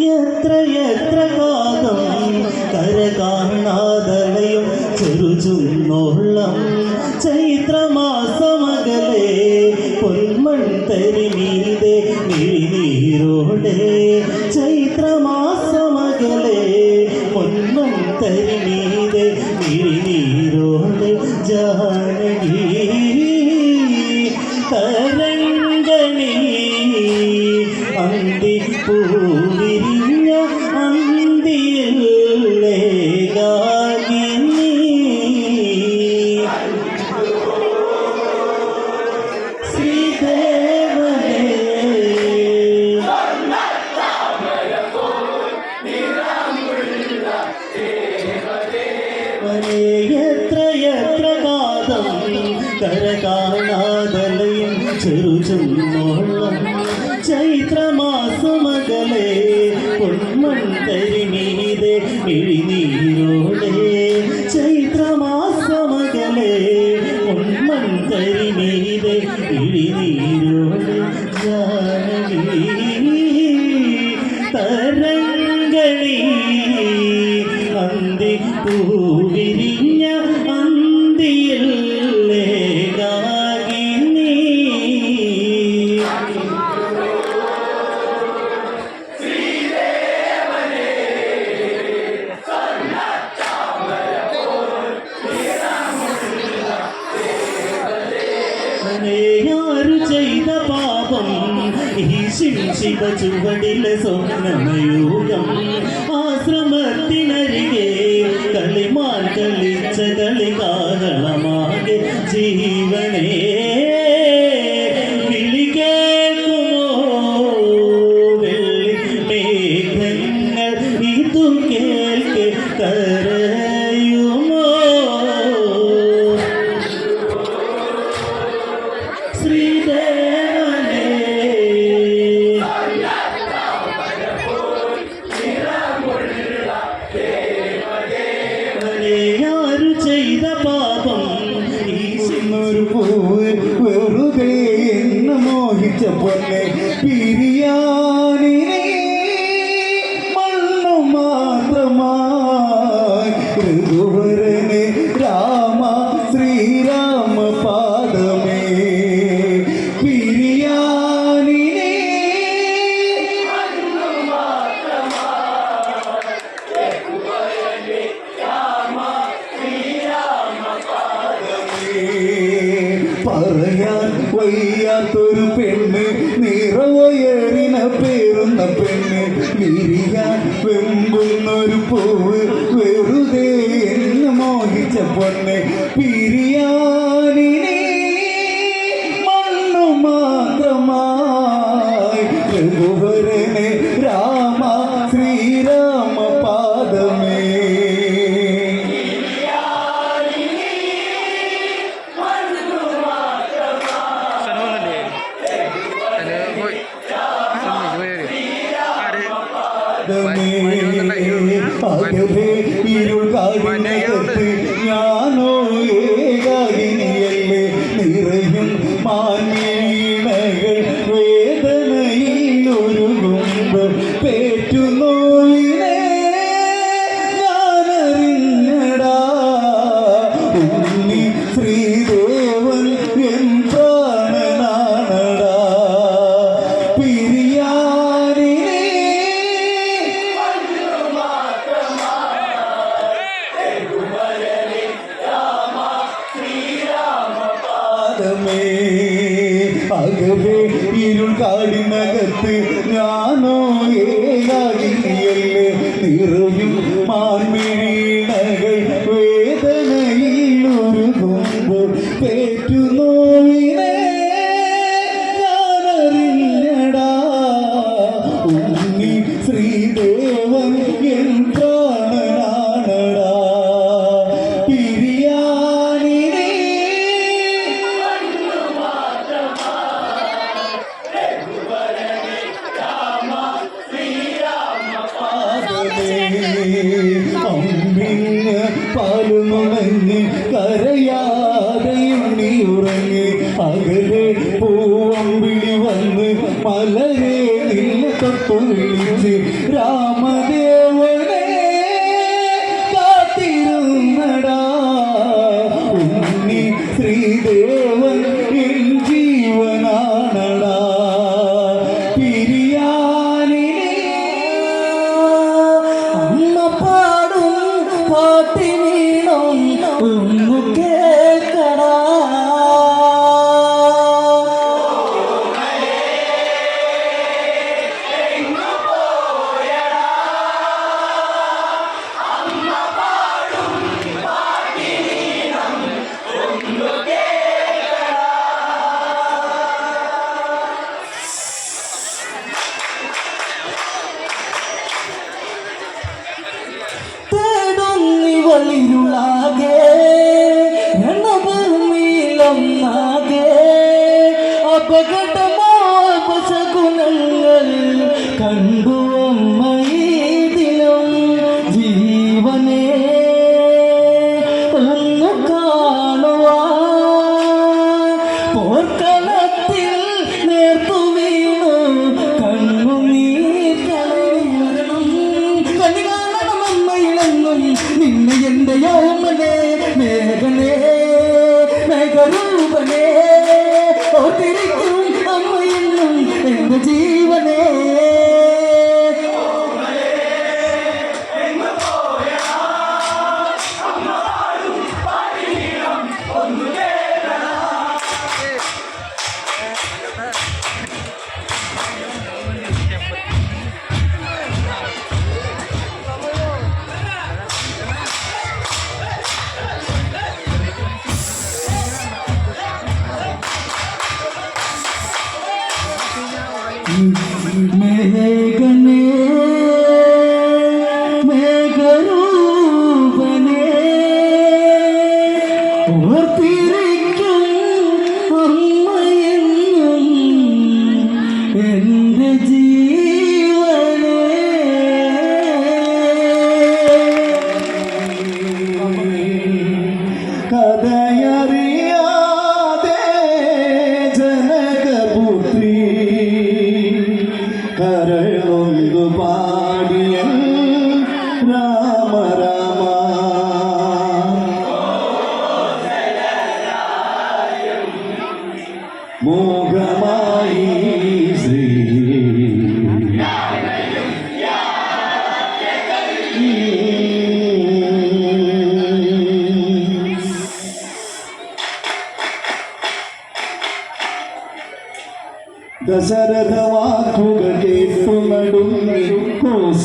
എത്ര എത്ര കാലം കര കാണാതലയും ചെറുചുന്നോളം ചൈത്രമാസമകലെ പൊന്മൺ തരിമീതെ മിഴിനീരോടെ. ചൈത്രമാസ കര കാണാതലയും ചെറുചുന്നോളം ചൈത്രമാസമകലെ പൊന്മൺ കരിമീതെ ഇഴിനീരോടെ ചൈത്രമാസമകലെ പൊന്മൺ കരിമീതെ ഇഴിനീരോടെ ജാനകീ ശിവചുവടിലെ സ്വപ്നമയൂകം വന്ന് പിരിയാനിനെ മണ്ണു മാത്രമായി രഘുവരനെ രാമ ശ്രീരാമ പാദമേ. പാദമേ. ഇരുൾ കാടിനകത്ത് പാദമേ. അകലെ ഇരുൾ കാടിനകത്ത് ഞാനോ ഏകാകിയല്ലേ നിറവ് മുടങ്ങി കരയാ. പകടമാ പശകുണങ്ങൾ കണ്ടു तेरे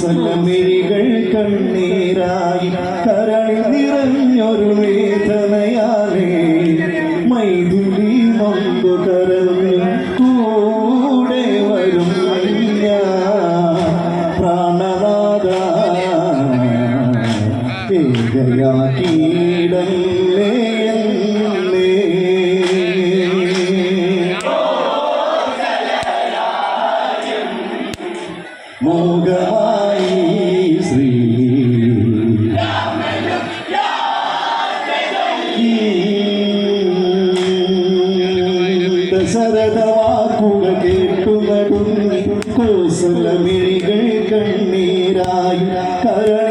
വസലമിഴികൾ കണ്ണീരായി കരളി നിറഞ്ഞൊരു വേദനയാലേ മൈഥിലി നൊന്തു കരഞ്ഞു കൂടെ വരും പ്രാണനാഥ. ഏകയാ കീടല്ലേ കേട്ട സരളവാക്കുക കേട്ടുകടുങ്ങി കോസലമിഴികൾ കണ്ണീരായി കര